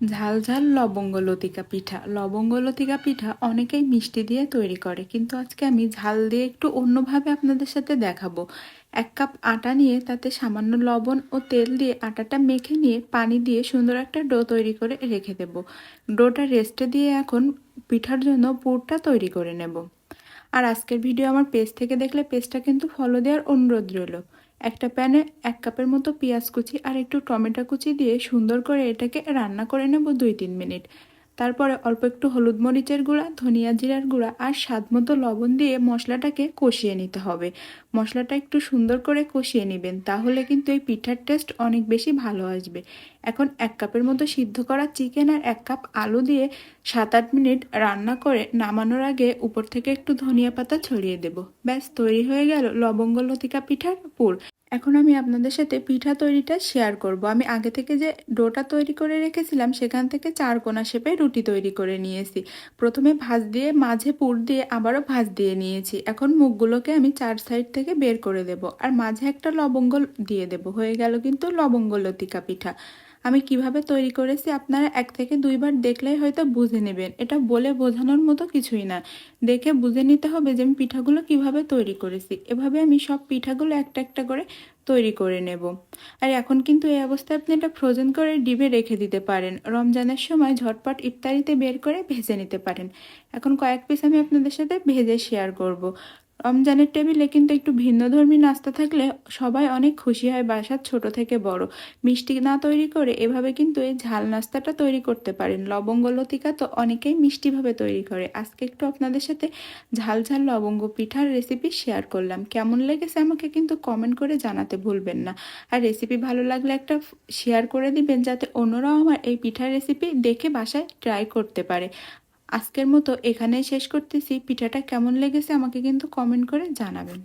ঝাল ঝাল লবঙ্গ লতিকা পিঠা। লবঙ্গ লতিকা পিঠা অনেকেই মিষ্টি দিয়ে তৈরি করে, কিন্তু আজকে আমি ঝাল দিয়ে একটু অন্যভাবে আপনাদের সাথে দেখাবো। এক কাপ আটা নিয়ে তাতে সামান্য লবণ ও তেল দিয়ে আটাটা মেখে নিয়ে পানি দিয়ে সুন্দর একটা ডো তৈরি করে রেখে দেব। ডোটা রেস্টে দিয়ে এখন পিঠার জন্য পুরটা তৈরি করে নেব। আর আজকের ভিডিও আমার পেজ থেকে দেখলে পেজটা কিন্তু ফলো দেওয়ার অনুরোধ রইল। একটা প্যানে এক কাপের মতো পেঁয়াজ কুচি আর একটু টমেটো কুচি দিয়ে সুন্দর করে এটাকে রান্না করে নেব দুই তিন মিনিট। তারপরে অল্প একটু হলুদ মরিচের গুঁড়া, ধনিয়া জিরার গুঁড়া আর স্বাদ মতো লবণ দিয়ে মশলাটাকে কষিয়ে নিতে হবে। মশলাটা একটু সুন্দর করে কষিয়ে নেবেন, তাহলে কিন্তু এই পিঠার টেস্ট অনেক বেশি ভালো আসবে। এখন এক কাপের মতো সিদ্ধ করা চিকেন আর এক কাপ আলু দিয়ে সাত আট মিনিট রান্না করে নামানোর আগে উপর থেকে একটু ধনিয়া পাতা ছড়িয়ে দেব। ব্যাস, তৈরি হয়ে গেল লবঙ্গ লতিকা পিঠার পুর। এখন আমি আপনাদের সাথে পিঠা তৈরিটা শেয়ার করব। আমি আগে থেকে যে ডোটা তৈরি করে রেখেছিলাম, সেখান থেকে চার কোনা শেপে রুটি তৈরি করে নিয়েছি। প্রথমে ভাজ দিয়ে, মাঝে পুর দিয়ে আবারও ভাজ দিয়ে নিয়েছি। এখন মুখগুলোকে আমি চার সাইড থেকে বের করে দেব। আর মাঝে একটা লবঙ্গ দিয়ে দেব। হয়ে গেল কিন্তু লবঙ্গ লতিকা পিঠা। আমি কীভাবে তৈরি করেছি আপনারা এক থেকে দুইবার দেখলেই হয়তো বুঝে নেবেন। এটা বলে বোঝানোর মতো কিছুই না। দেখে বুঝে নিতে হবে যে আমি পিঠাগুলো কীভাবে তৈরি করেছি। এভাবে আমি সব পিঠাগুলো একটা একটা করে তৈরি করে নেব। আর এখন কিন্তু এই অবস্থায় আপনি এটা ফ্রোজেন করে ডিবে রেখে দিতে পারেন। রমজানের সময় ঝটপট ইফতারিতে বের করে ভেজে নিতে পারেন। এখন কয়েক পিস আমি আপনাদের সাথে ভেজে শেয়ার করব। রমজানের টেবিলে কিন্তু একটু ভিন্নধর্মী নাস্তা থাকলে সবাই অনেক খুশি হয় বাসার ছোট থেকে বড়। মিষ্টি না তৈরি করে এভাবে কিন্তু এই ঝাল নাস্তাটা তৈরি করতে পারেন। লবঙ্গ লতিকা তো অনেকেই মিষ্টিভাবে তৈরি করে। আজকে একটু আপনাদের সাথে ঝাল ঝাল লবঙ্গ পিঠার রেসিপি শেয়ার করলাম। কেমন লেগেছে আমাকে কিন্তু কমেন্ট করে জানাতে ভুলবেন না। আর রেসিপি ভালো লাগলে একটা শেয়ার করে দিবেন যাতে অন্যরাও আমার এই পিঠার রেসিপি দেখে বাসায় ট্রাই করতে পারে। আজকের মতো এখানেই শেষ করতেছি। পিঠাটা কেমন লেগেছে আমাকে কিন্তু কমেন্ট করে জানাবেন।